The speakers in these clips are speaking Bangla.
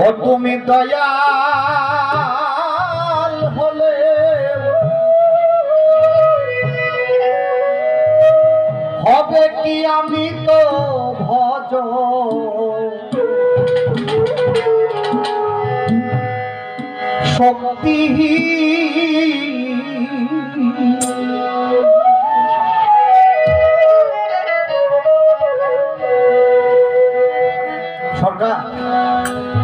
ও তুমি দয়াল হলে হবে কি আমি তো ভজ? শক্তি সরকার।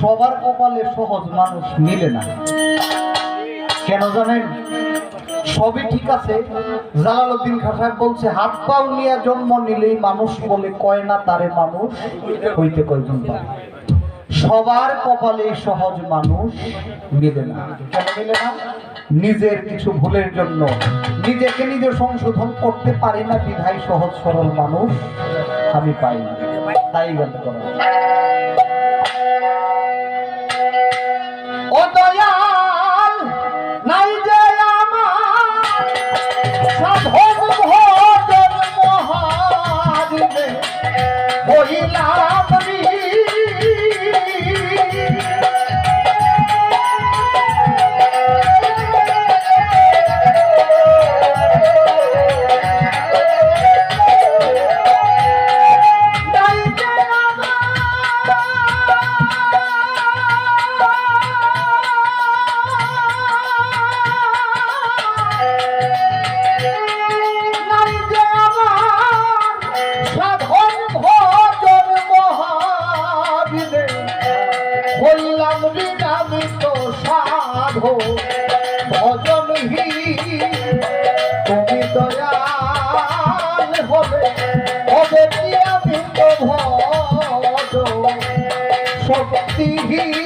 সবার কপালে সহজ মানুষ মিলে না। কেন জানেন? সবই ঠিক আছে। জালালউদ্দিন খান সাহেব বলছে, হাত পাও নিয়ে জন্ম নিলেই মানুষ বলে কয় না, তারে মানুষ হইতে কয়জন পারে? সবার কপালে সহজ মানুষ মিলে না। কেন মিলে না? নিজের কিছু ভুলের জন্য। নিজেকে নিজে সংশোধন করতে পারি না, বিধায় সহজ সরল মানুষ আমি পাই না। তাই গান করা। হইলাম শক্তি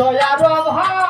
দয়ার অভাব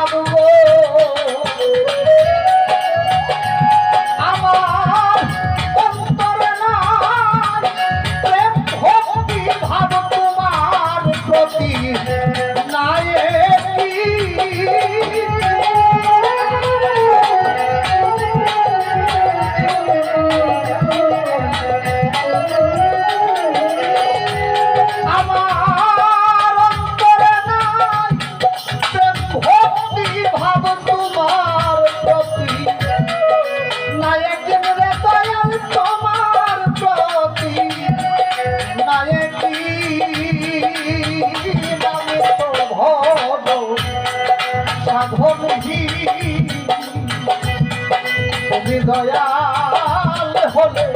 দয়াল হলে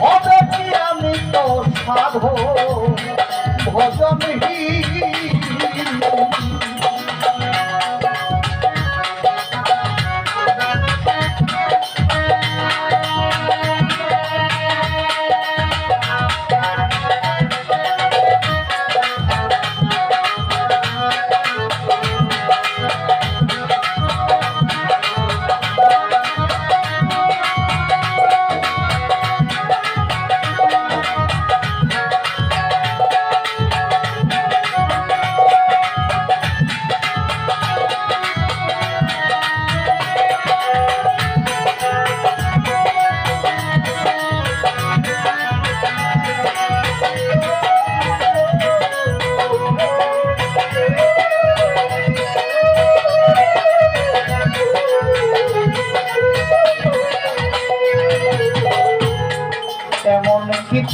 হবে কি আমি তো সাধ ভজন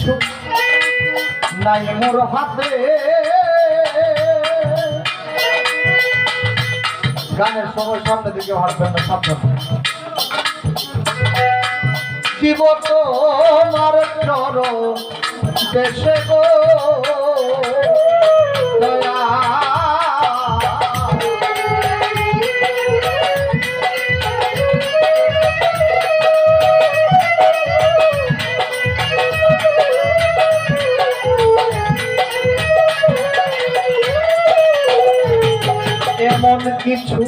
কিছু নাই মোর হাতে। গানের সময় সামনে দিকে হাঁটবেন না, সাবধান। জীব তোমার চর দেশে গো? দয়া এমন কিছু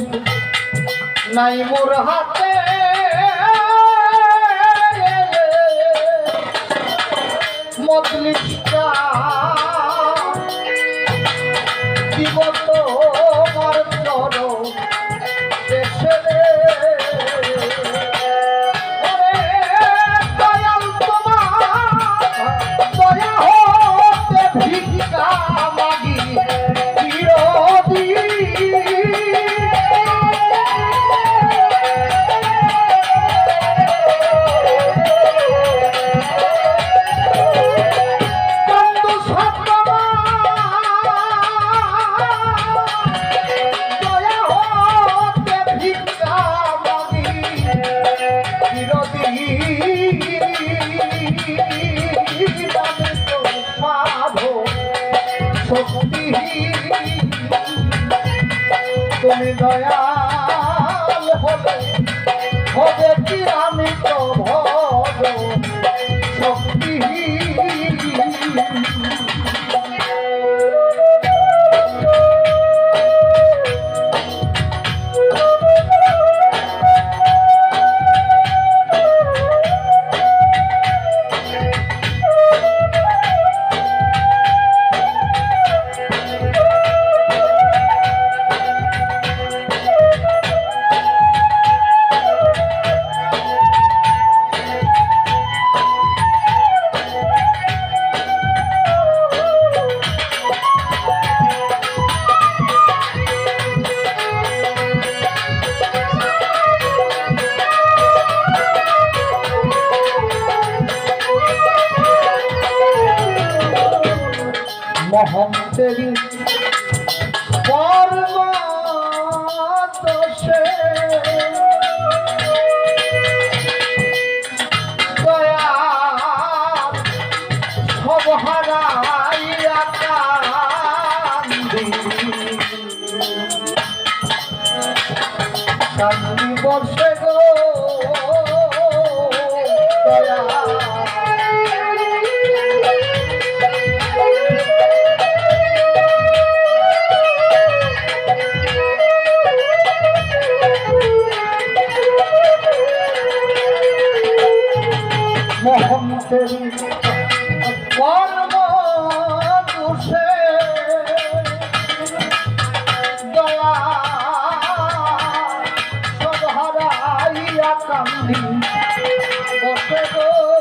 নাই মোর হাতে। মজলিসটা মহম্মদেরই কর্ম হারাইয়া কান্দি বসে গো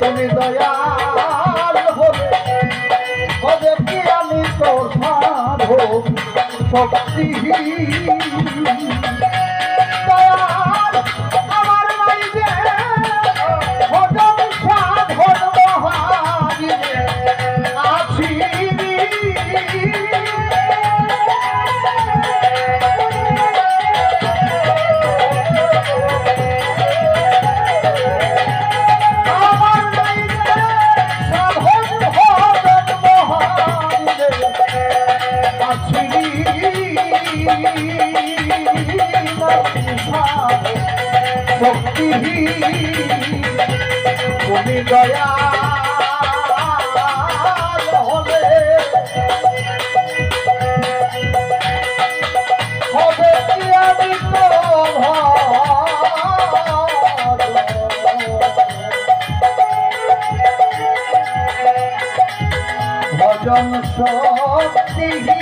তুমি দয়াল হলে হবে কি আমি সাধো শক্তি তুমি দয়া হবে কি আমি ভজন শক্তিহীন